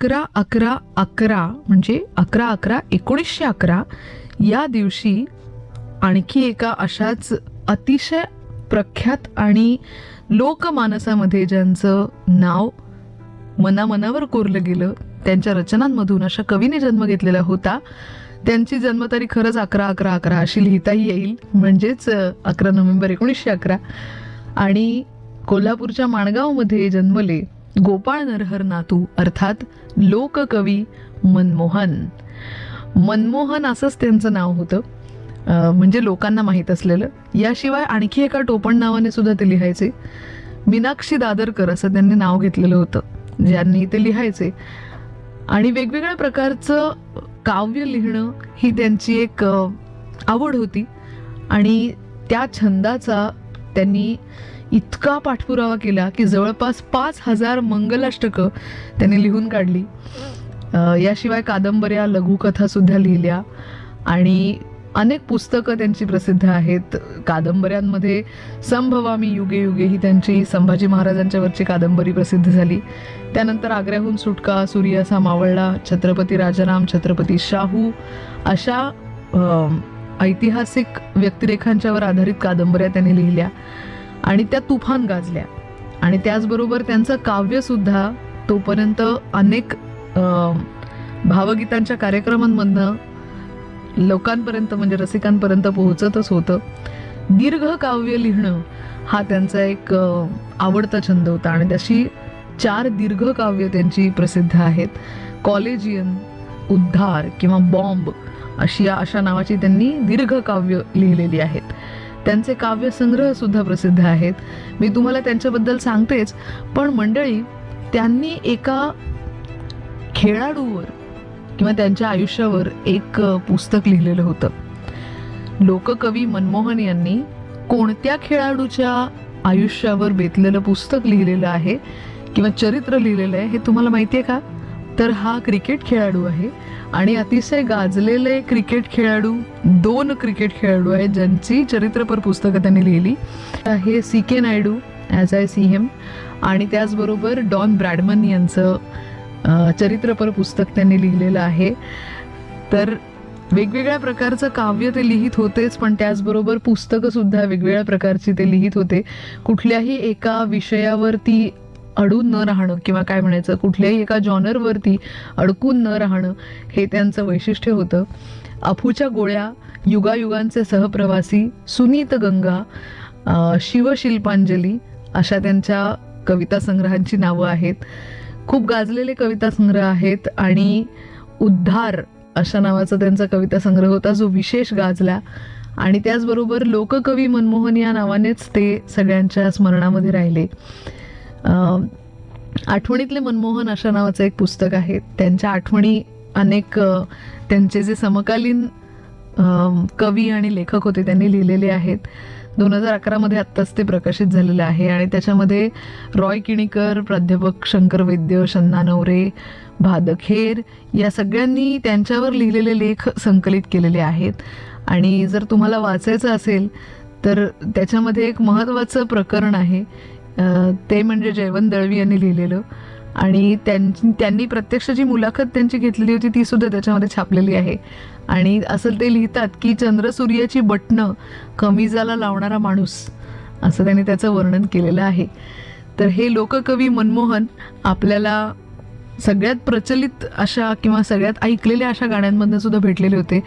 अकरा अकरा अकरा म्हणजे अकरा अकरा एकोणीसशे अकरा या दिवशी आणखी एका अशाच अतिशय प्रख्यात आणि लोकमानसामध्ये ज्यांचं नाव मनामनावर कोरलं गेलं त्यांच्या रचनांमधून अशा कवीने जन्म घेतलेला होता. त्यांची जन्मतारीख खरंच अकरा अकरा अकरा अशी लिहिताही येईल म्हणजेच अकरा नोव्हेंबर एकोणीसशे अकरा. आणि कोल्हापूरच्या माणगावमध्ये जन्मले गोपाळ नरहर नातू अर्थात लोककवी मनमोहन. मनमोहन असंच त्यांचं नाव होतं. म्हणजे लोकांना माहीत असलेलं. याशिवाय आणखी एका टोपण नावाने सुद्धा ते लिहायचे. मीनाक्षी दादरकर असं त्यांनी नाव घेतलेलं होतं ज्यांनी ते लिहायचे. आणि वेगवेगळ्या प्रकारचं काव्य लिहिणं ही त्यांची एक आवड होती. आणि त्या छंदाचा त्यांनी इतका पाठपुरावा केला की जवळपास पाच हजार मंगलाष्टकं त्यांनी लिहून काढली. याशिवाय कादंबऱ्या लघुकथा सुद्धा लिहिल्या आणि अनेक पुस्तकं त्यांची प्रसिद्ध आहेत. कादंबऱ्यांमध्ये संभवामी युगे युगे ही त्यांची संभाजी महाराजांच्यावरची कादंबरी प्रसिद्ध झाली. त्यानंतर आग्र्याहून सुटका सूर्यासा मावळला छत्रपती राजाराम छत्रपती शाहू अशा ऐतिहासिक व्यक्तिरेखांच्यावर आधारित कादंबऱ्या त्यांनी लिहिल्या आणि त्या तुफान गाजल्या. आणि त्याचबरोबर त्यांचं काव्यसुद्धा तोपर्यंत अनेक भावगीतांच्या कार्यक्रमांमधनं लोकांपर्यंत म्हणजे रसिकांपर्यंत पोहोचतच होतं. दीर्घ काव्य लिहिणं हा त्यांचा एक आवडता छंद होता आणि तशी चार दीर्घ काव्य त्यांची प्रसिद्ध आहेत. कॉलेजियन उद्धार किंवा बॉम्ब अशी अशा नावाची त्यांनी दीर्घ काव्य लिहिलेली आहेत. त्यांचे काव्यसंग्रह सुद्धा प्रसिद्ध आहेत. मी तुम्हाला त्यांच्याबद्दल सांगतेच पण मंडळी त्यांनी एका खेळाडूवर किंवा त्यांच्या आयुष्यावर एक पुस्तक लिहिलेलं होतं. लोककवी मनमोहन यांनी कोणत्या खेळाडूच्या आयुष्यावर बेतलेलं पुस्तक लिहिलेलं आहे किंवा चरित्र लिहिलेलं आहे हे तुम्हाला माहिती आहे का? तर हा क्रिकेट खेळाडू आहे आणि अतिशय गाजलेले क्रिकेट खेळाडू दोन क्रिकेट खेळाडू आहेत ज्यांची चरित्रपर पुस्तकं त्यांनी लिहिली. हे C K Naidu as I see him आणि त्याचबरोबर डॉन ब्रॅडमन यांचं चरित्रपर पुस्तक त्यांनी लिहिलेलं आहे. तर वेगवेगळ्या प्रकारचं काव्य ते लिहित होतेच पण त्याचबरोबर पुस्तकंसुद्धा वेगवेगळ्या प्रकारची ते लिहित होते. कुठल्याही एका विषयावरती अडून न राहणं किंवा काय म्हणायचं कुठल्याही एका जॉनरवरती अडकून न राहणं हे त्यांचं वैशिष्ट्य होतं. अफूच्या गोळ्या युगायुगांचे सहप्रवासी सुनीत गंगा शिवशिल्पांजली अशा त्यांच्या कविता संग्रहांची नावं आहेत. खूप गाजलेले कविता संग्रह आहेत आणि उद्धार अशा नावाचा त्यांचा कविता संग्रह होता जो विशेष गाजला. आणि त्याचबरोबर लोककवी मनमोहन या नावानेच ते सगळ्यांच्या स्मरणामध्ये राहिले. आठवणीतले मनमोहन अशा नावाचं एक पुस्तक आहे. त्यांच्या आठवणी अनेक त्यांचे जे समकालीन कवी आणि लेखक होते त्यांनी लिहिलेले आहेत. दोन हजार अकरामध्ये आत्ताच ते प्रकाशित झालेलं आहे आणि त्याच्यामध्ये रॉय किणीकर प्राध्यापक शंकर वैद्य शन्ना नवरे भादखेर या सगळ्यांनी त्यांच्यावर लिहिलेले लेख संकलित केलेले आहेत. आणि जर तुम्हाला वाचायचं असेल तर त्याच्यामध्ये एक महत्त्वाचं प्रकरण आहे ते म्हणजे जयवंत दळवी यांनी लिहिलेलं. आणि त्यां त्यांनी प्रत्यक्ष जी मुलाखत त्यांची घेतलेली होती ती सुद्धा त्याच्यामध्ये छापलेली आहे. आणि असं ते लिहितात की चंद्रसूर्याची बटणं कमीजाला लावणारा माणूस असं त्यांनी त्याचं वर्णन केलेलं आहे. तर हे लोककवी मनमोहन आपल्याला सगळ्यात प्रचलित अशा किंवा सगळ्यात ऐकलेल्या अशा गाण्यांमधनं सुद्धा भेटलेले होते.